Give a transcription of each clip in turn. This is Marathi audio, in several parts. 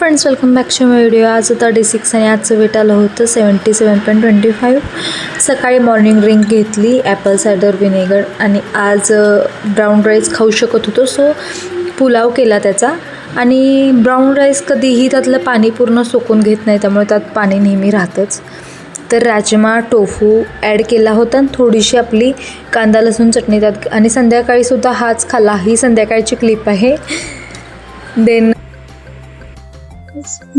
Friends welcome back to my video आज होता डे सिक्स आणि आजचं वेट आलं होतं seventy seven point twenty five सकाळी मॉर्निंग ड्रिंक घेतली ॲपल सायडर विनेगर आणि आज ब्राऊन राईस खाऊ शकत होतो. सो पुलाव केला त्याचा. आणि ब्राऊन राईस कधीही त्यातलं पाणी पूर्ण सोकून घेत नाही त्यामुळे त्यात पाणी नेहमी राहतंच. तर राजमा टोफू ॲड केला होता आणि थोडीशी आपली कांदा लसूण चटणी त्यात आणि संध्याकाळीसुद्धा हाच खाला ही संध्याकाळची क्लिप आहे. देन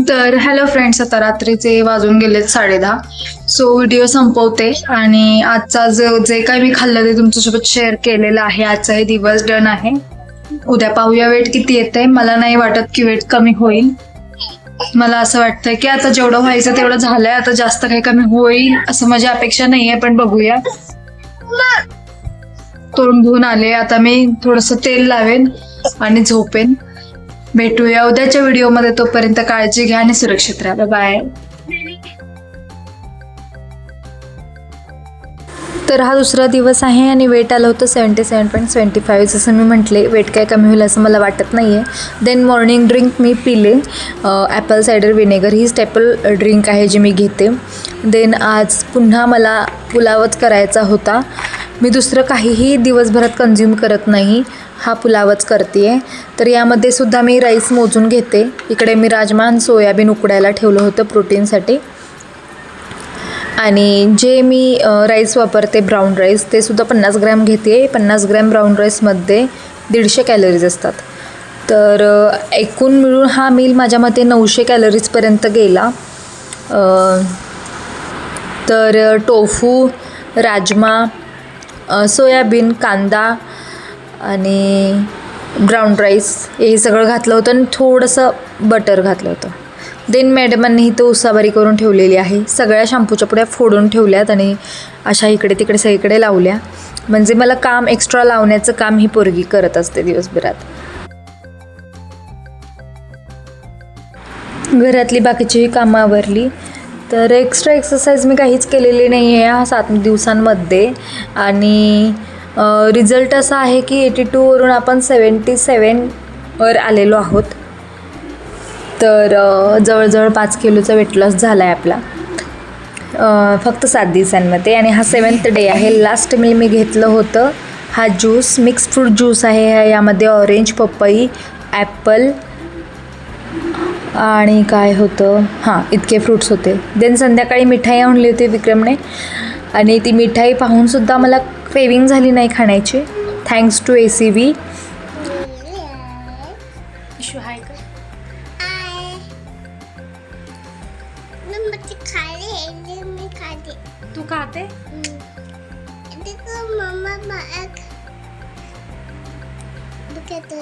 तर हॅलो फ्रेंड्स आता रात्रीचे वाजून गेलेत साडे दहा सो व्हिडिओ संपवते आणि आजचा जो जे काही मी खाल्लं ते तुमच्यासोबत शेअर केलेलं आहे. आजचा हे दिवस डन आहे. उद्या पाहूया वेट किती येते मला नाही वाटत की वेट कमी होईल. मला असं वाटतंय की आता जेवढं व्हायचं तेवढं झालंय. आता जास्त काही कमी होईल असं माझी अपेक्षा नाही आहे पण बघूया. तोंड धुवून आले. आता मी थोडस तेल लावेन आणि झोपेन. भेटूया उद्याच्या व्हिडिओमध्ये तोपर्यंत काळजी घ्या आणि सुरक्षित राहा. बाय तर हा दुसरा दिवस आहे आणि वेट आलं होतं seventy seven point seventy five जसं मी म्हटले वेट काय कमी होईल असं मला वाटत नाही आहे देन मॉर्निंग ड्रिंक मी पिले. ॲपल सायडर विनेगर ही स्टेपल ड्रिंक आहे जी मी घेते. देन आज पुन्हा मला पुलावच करायचा होता. मी दुसरं काहीही दिवसभरात कन्झ्युम करत नाही हा पुलावच करते आहे तर यामध्ये सुद्धा मी राईस मोजून घेते. इकडे मी राजमा आणि सोयाबीन उकडायला ठेवलं होतं प्रोटीनसाठी आणि जे मी राईस वापरते ब्राऊन राईस ते सुद्धा पन्नास ग्रॅम घेते. पन्नास ग्रॅम ब्राऊन राईसमध्ये दीडशे कॅलरीज असतात. तर एकूण मिळून हा मील माझ्या मते नऊशे कॅलरीजपर्यंत गेला. तर टोफू राजमा सोयाबीन कांदा आणि ब्राऊन राईस हे सगळं घातलं होतं आणि थोडंसं बटर घातलं होतं. देन मॅडमांनी इथं उसाबारी करून ठेवलेली आहे. सगळ्या शॅम्पूच्या पुड्या फोडून ठेवल्यात आणि अशा इकडे तिकडे सगळीकडे लावल्या. म्हणजे मला काम एक्स्ट्रा लावण्याचं काम ही पोरगी करत असते दिवसभरात. घरातली बाकीचीही कामं आवरली. तर एक्स्ट्रा एक्सरसाइज मी काहीच केलेली नाही आहे ह्या सात दिवसांमध्ये. आणि रिझल्ट असा आहे की एटी टूवरून आपण सेवन्टी सेवनवर आलेलो आहोत. तर जवळजवळ पाच किलोचा वेट लॉस झाला आहे आपला फक्त सात दिवसांमध्ये आणि हा सेवन्थ डे आहे. लास्ट मील मी घेतलं होतं. हा ज्यूस मिक्स फ्रूट ज्यूस आहे. ह्या- यामध्ये ऑरेंज पपई ॲपल आणि काय होतं? हां इतके फ्रूट्स होते. देन संध्याकाळी मिठाई आणली होती विक्रमने. आणि ती मिठाई पाहूनसुद्धा मला क्रेविंग झाली नाही खाण्याची. थँक्स टू ए सी हे खाली तू खाते मम्मा दुखत